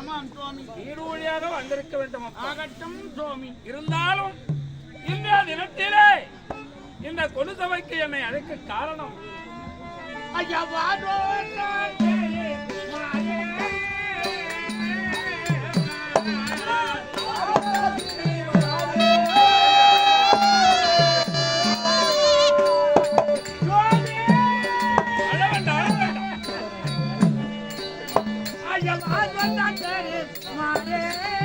ஆமாம் சுவாமி. வீடு வழியாக வந்திருக்க வேண்டும். ஆகட்டும் சுவாமி. இருந்தாலும் இந்த தினத்திலே இந்த கொடு சபைக்கு என்னை அழைக்க காரணம். ஐயா வாடோ Amen.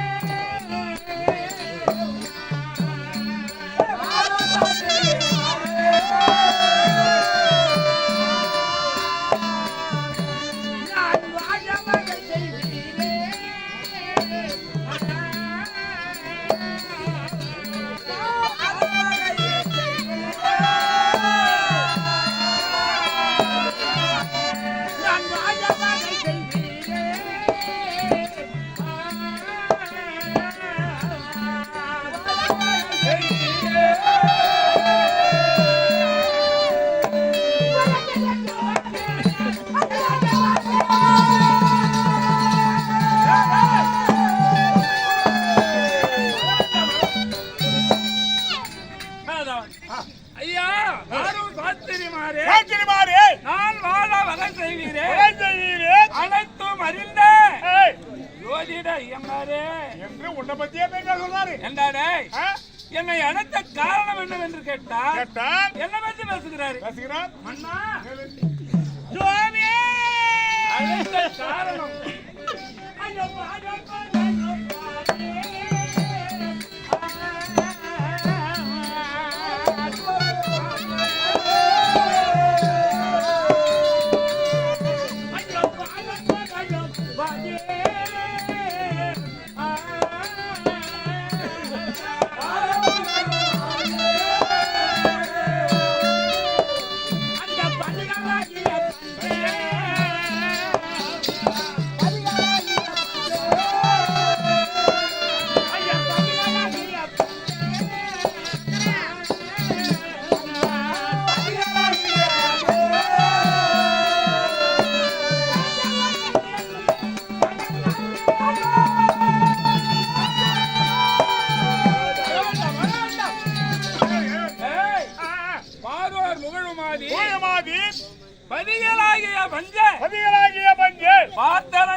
கேட்டால் என்ன பற்றி பேசுகிறாரு? பேசுகிறார். மன்னா? அழைத்த காரணம். ஐயோ வாழ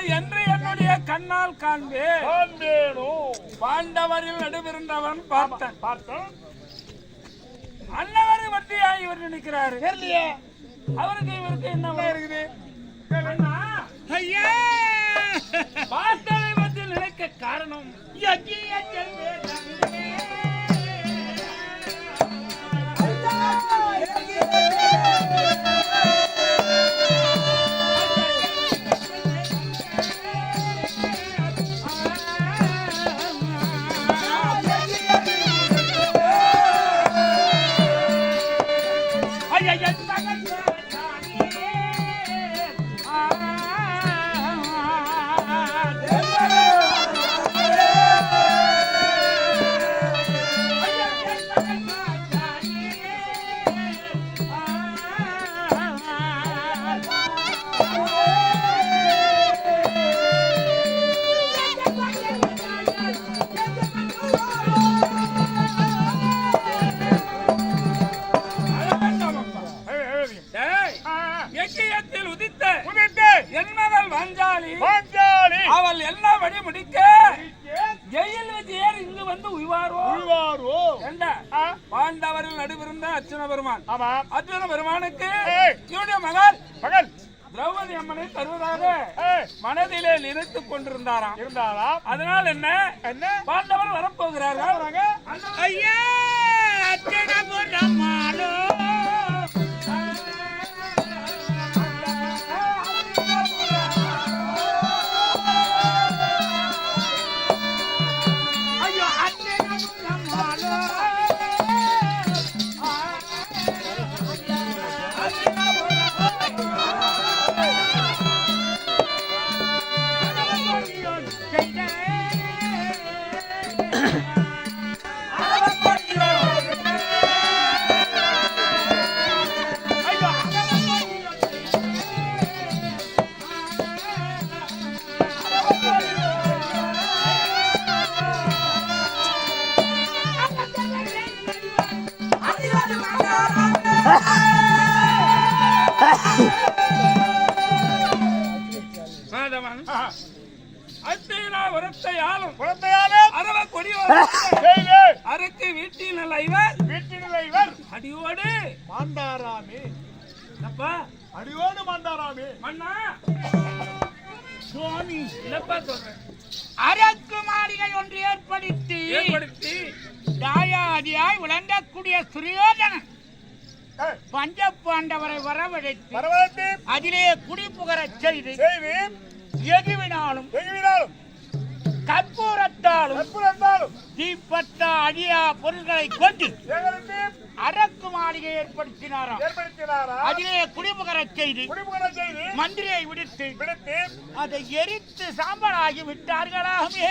என்று என்னுடைய கண்ணால் காண்பேன். பாண்டவரில் நடுவிருந்தவன் பார்த்தன். பார்த்தோம் அன்னவரை பற்றியா இவர் நினைக்கிறாரு. அவருக்கு இவருக்கு என்ன இருக்குது? ஐயா! பார்த்தனை பற்றி நினைக்க காரணம். பெருமான் ஆமாம். அர்ஜுன பெருமானுக்கு. இவனுடைய மகள் மகள், திரௌபதி அம்மனை தருவதாக மனதிலே நினைத்துக் கொண்டிருந்தாராம். இருந்தாராம். அதனால் என்ன? என்ன? பாண்டவர் வரப்போகிறார்கள்? ஐயா! சுவாமி என்னப்பா சொல்றேன் அரக்கு மாளிகை ஒன்று ஏற்படுத்தி ஏற்படுத்தி. தாயாதியாய் விளங்கக்கூடிய சுரியோதனன் பஞ்ச பாண்டவரை வரவழைத்து பரவலத்தை அதிலே குடிபுகரச் செய்து செய்து எதுவினாலும் எங்கினாலும் கற்பூரத்தாலும் தீப்பட்ட அழியா பொருள்களை கொண்டு அரக்கு மாளிகை ஏற்படுத்தினாராம். ஏற்படுத்தினாரா அதிலே குடிபுகரச் செய்து மந்திரியை விடுத்து அதை எரித்து சாம்பலாகி விட்டார்களாமே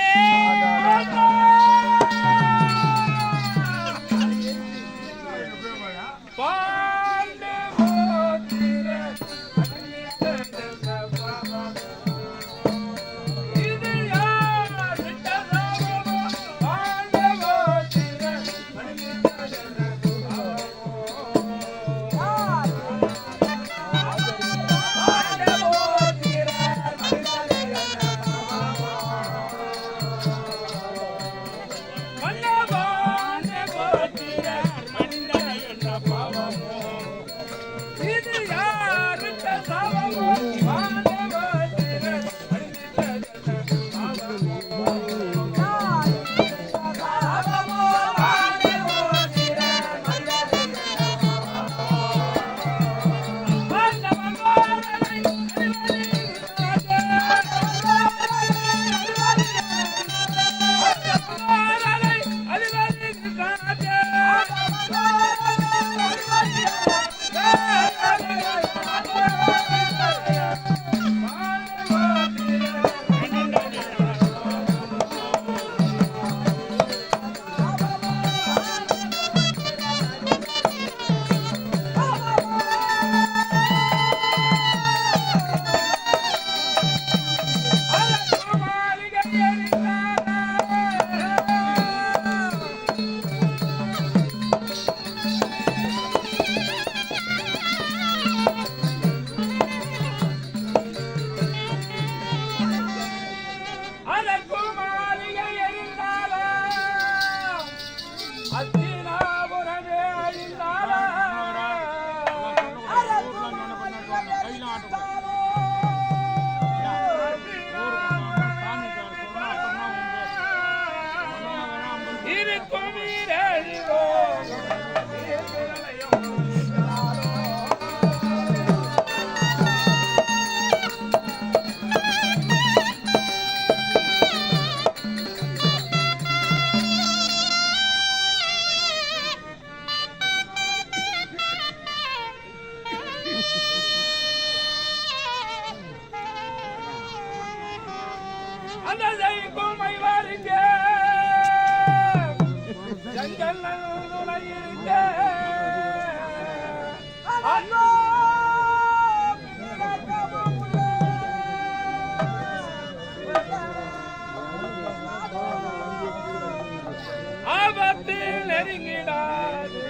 நெருங்கிடாது.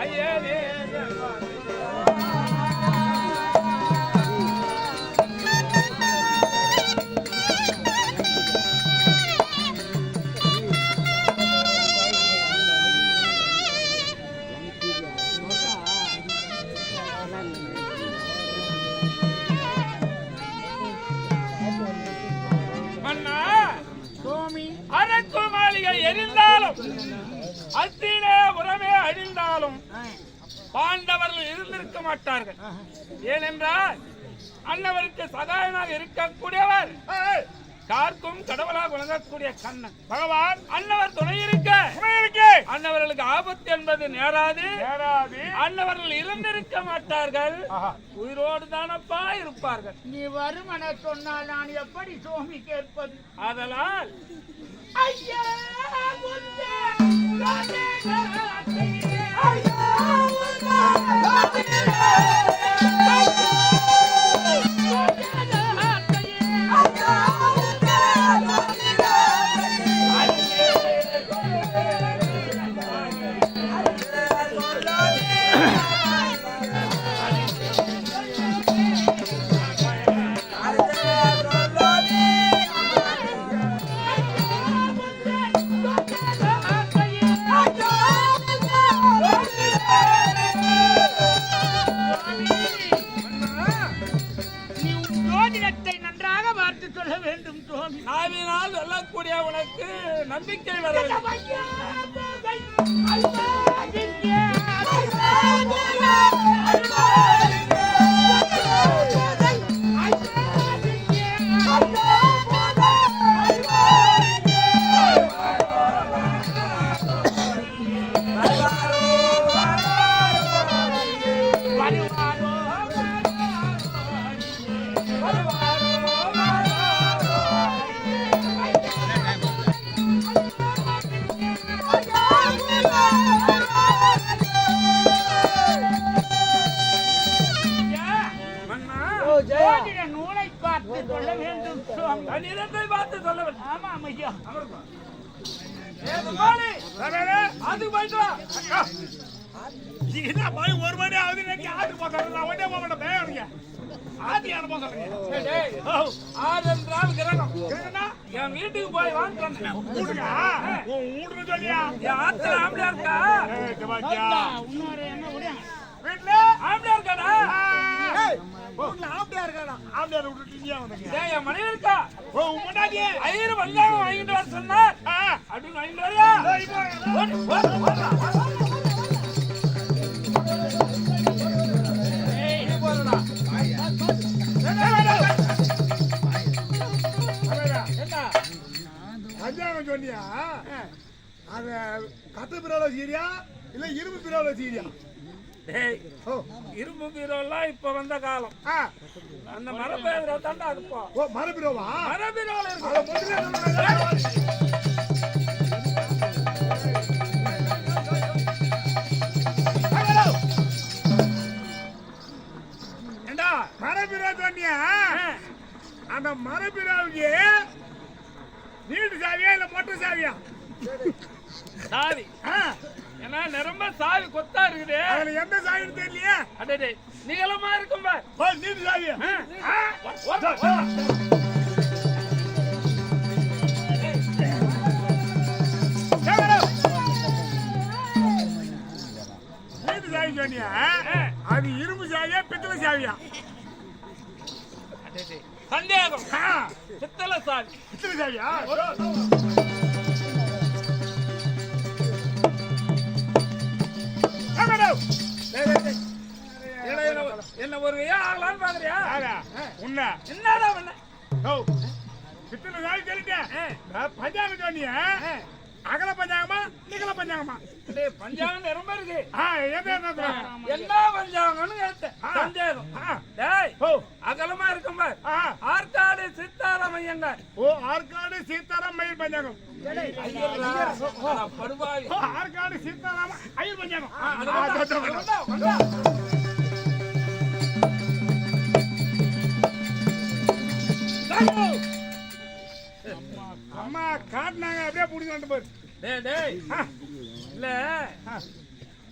ஐயனே அத்தினே உரமே அழிந்தாலும் பாண்டவர்கள் இருந்திருக்க மாட்டார்கள். ஏனென்றால் அன்னவருக்கு சகாயனாக இருக்கக்கூடியவர் கார்க்கும் கடவுளாக விளங்கக்கூடிய கண்ணன். பகவான் அன்னவர் துணை இருக்க. இருக்கே. அன்னவர்களுக்கு ஆபத்து என்பது நேராது. அன்னவர்கள் இருந்திருக்க மாட்டார்கள். ஆஹா. உயிரோடு தானப்பா இருப்பார்கள். நீ வருமன சொன்னால் நான் எப்படி சுவாமி கேட்பது? ஆதலால் ஐயா Thank you. ஆயிரத்தை நன்றாக பார்த்து சொல்ல வேண்டும் சுவாமி ஆவினால் சொல்லக்கூடிய உனக்கு நம்பிக்கை வர வேண்டும் என்ன மணி ஒரு மணி ஆகுது. இன்னைக்கு ஆட்டு போகிறது நான் உடனே போக மாட்டேன். பேருங்க ஆட்டி அனுப்ப சொல்றீங்க. டேய், டேய், ஆறு என்றால் கிரகம். என் வீட்டுக்கு போய் வாங்க சொன்னேன். வீட்டுக்கா உன் வீட்டுக்கு சொல்லியா? என் ஆத்துல ஆம்பளையா இருக்கா? வீட்டுல ஆம்பளையா இருக்காடா? வீட்டுல ஆம்பளையா இருக்கானா ஆம்பளையார் விட்டுட்டு இங்கேயா வந்தீங்க? டேய், என் மனைவி இருக்கா? ஓ உன் முன்னாடி ஐயரு வந்தாங்க வாங்கிட்டு வர சொன்னா அப்படின்னு வாங்கிட்டு வரியா? கல்யாணம் சொன்னியா? அது கத்த பிரால சீரியா? இல்ல இரும்பு டேய், ஓ. இரும்பு பீரோலாம் இப்ப வந்த காலம். அந்த மரபேரோ தாண்டா அதுப்போ ஓ மரபிரோவா மரபீரோல இருக்கு. மரபிரோ சொன்னியா? அந்த மரபிரோவுக்கு வீட்டு சாவியா இல்ல மொட்டை சாவியா? சாவி. ஆ, ஏன்னா நிரம்ப சாவி கொத்தா இருக்குது. அதுல எந்த சாவின்னு தெரியலையே? அடடே நீளமா இருக்கும் பார். நீட்டு சாவியா? அது இரும்பு சாவியா பித்தளை சாவியா. சந்தேகம். பித்தளை சாவி பித்தளை சாவியா. என்ன, ஒரு ஆகலான்னு பாக்குறியா? உன்னை. என்னடா ஓ பித்தளை சாவி சொல்லிட்டேன். பஞ்சாங்கம் சொன்னியா. அகல பஞ்சாங்கமா நிகழ பஞ்சாங்கமா? பஞ்சாங்கம் நிரம்ப இருக்கு. என்ன பஞ்சாங்கம்னு கேட்டேன். ஆ. டேய் அகலமா இருக்கும் பார். ஆற்காடு சித்தாராமையங்க ஓ ஆற்காடு சீதாராம் மயில் பஞ்சாங்கம். படுபாவி. ஓ ஆற்காடு சீதாராம ஐயர் பஞ்சாங்கம். அது அம்மா காட்டினாங்க அப்படியே புடிச்சு வந்து போய் டேய், டேய். இல்ல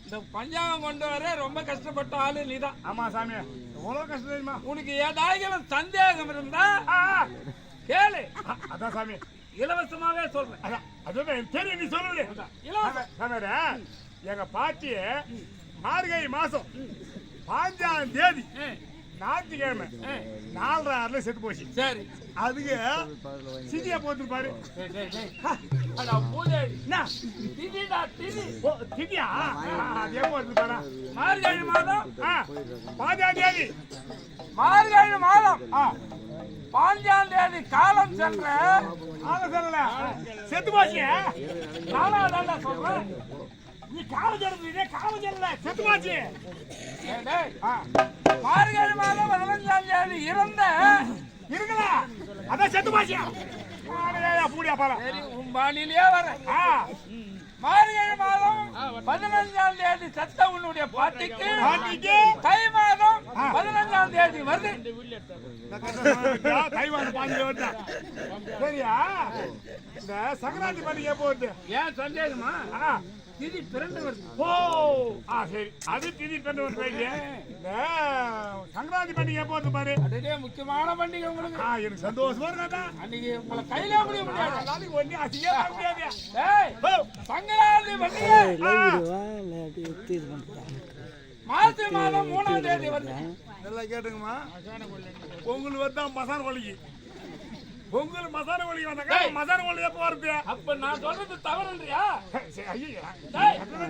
இந்த பஞ்சாங்கம் கொண்டு வர ரொம்ப கஷ்டப்பட்ட ஆளு நீதான். ஆமா சாமி. எவ்வளவு கஷ்டம் தெரியுமா? உனக்கு ஏதாயிரம் சந்தேகம் இருந்தா. கேளு. அதான் சாமி. இலவசமாவே சொல்றேன். அதான் அதுதான் தெரியும் நீ சொல்லு இலவசம். சாமியாரே, எங்க பாட்டி மார்கழி மாசம் பாஞ்சாம் தேதி ஞாயிற்றுக்கிழமை. நாலரை ஆறுல செத்து போச்சு. சரி. அதுக்கு சிதியா போட்டுருப்பாரு. டேய், டேய், டேய். அடா, பூஜை. என்ன? திதிடா, திதி. ஓ, திதியா? அதே போட்டுருப்பாரா? மார்கழி மாதம்? பாஞ்சாம் தேதி. மார்கழி மாதம். பாஞ்சாம் தேதி காலம் சென்ற சொல்லல. செத்து போச்சு. நானா தாண்டா சொல்றேன்? நீ காலம் சொல்றது காலம் சொல்லல செத்து போச்சு. மார்கழி மாதம் பதினஞ்சாம் தேதி இறந்த இருக்குதா அதான் செத்து போச்சு. பூடியா பாரு வரேன். ஆ. மார்கழி மாதம் பதினஞ்சாம் தேதி சத்த உன்னுடைய பாட்டிக்கு பாட்டிக்கு தை மாதம் பதினஞ்சாம் தேதி வருது. தைவான் பாஞ்சு வருதா? சரியா? இந்த சங்கராந்தி பண்டிகை போகுது ஏன் சந்தேகமா? ஆ. திதி பிறந்து வருது ஓ ஆ சரி. அது திதி ஒரு பையன் இந்த சங்கராந்தி பண்டிகை போகுது பாரு? அதுவே முக்கியமான பண்டிகை உங்களுக்கு. ஆ எனக்கு சந்தோஷமா இருக்காதா அன்னைக்கு உங்களை கையில முடிய முடியாது. நாளைக்கு ஒண்ணு அசியா முடியாது ஏய் சங்கராந்தி பண்டிகை. மாசி மாதம் மூணாம் தேதி வருது. நல்லா கேட்டுங்கம்மா உங்களுக்கு வந்து மசான் கொள்ளைக்கு பொங்கல் மசாலா கோழிக்கு வந்தாங்க. மசாலா கோழி எப்போ வருது? அப்ப நான் சொல்றது தவறுன்றியா?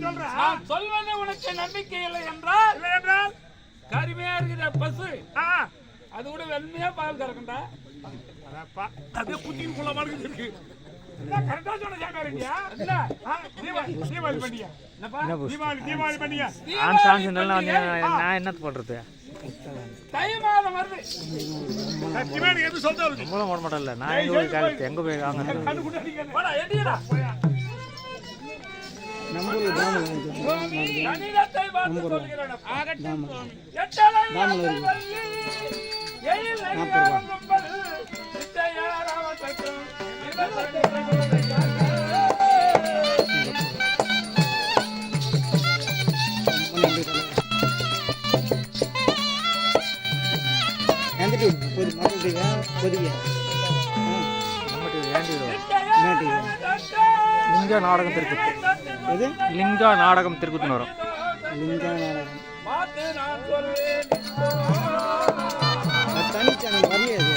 சொல்றேன் நான் சொல்வது உனக்கு நம்பிக்கை இல்லை என்றால்? இல்லை என்றால்? கருமையா இருக்கிற பசு. ஆ. அது கூட வெண்மையா பால் கறக்கண்டா அடப்பா, அப்படியே குத்தின்னு குள்ள மாதிரி இருக்கு. என்ன கரெக்டா சொன்ன என்ன? ஆ, தீபாவளி தீபாவளி என்னப்பா? தீபாவளி தீபாவளி தீபாவளி நான் நான் என்னத்து போடுறது? தை மாதம் வருது சத்தியமா எனக்கு எது சொல்ல வருது? போட நான் எங்க போய் காலத்து எங்க போய் வாங்குறது ஆகட்டும் எட்டலை வள்ளி, நம்மட்டு வேண்டிடுவோம் சித்தையாராம சத்தம், லிங்கா நாடகம் திருக்குத்து. லிங்கா நாடகம் திருக்குத்துன்னு வரும். நான் சொல்வேன் தனி சேனல் வரலையே அது.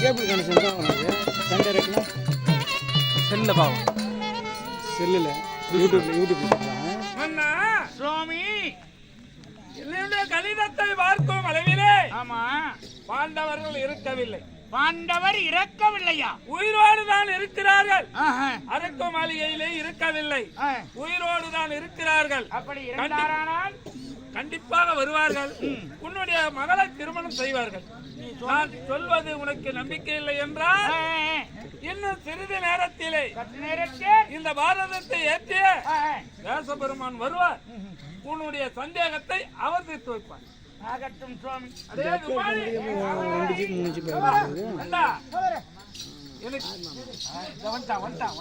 கேபிள் கனெக்ஷன் தான் உனக்கு சண்டே ரேட்லாம் செல்லில் பாவம் செல்லில். யூடியூப்ல. யூடியூப்ல. கணிதத்தை பார்க்கும் அளவிலே ஆமா. பாண்டவர்கள் இருக்கவில்லை. பாண்டவர் இறக்கவில்லையா? உயிரோடு தான் இருக்கிறார்கள். அரக்கு மாளிகையிலே இருக்கவில்லை. உயிரோடு தான் இருக்கிறார்கள். அப்படி இருந்தாரானால்? கண்டிப்பாக வருவார்கள். உன்னுடைய மகளை திருமணம் செய்வார்கள். நான் சொல்வது உனக்கு நம்பிக்கை இல்லை என்றால் இன்னும் சிறிது நேரத்திலே இந்த பாரதத்தை ஏற்றிய தேசபெருமான் வருவார். உன்னுடைய சந்தேகத்தை அவர் தீர்த்து வைப்பார். ஆகட்டும் சுவாமி. எனக்கு வந்துட்டான் வந்துட்டான்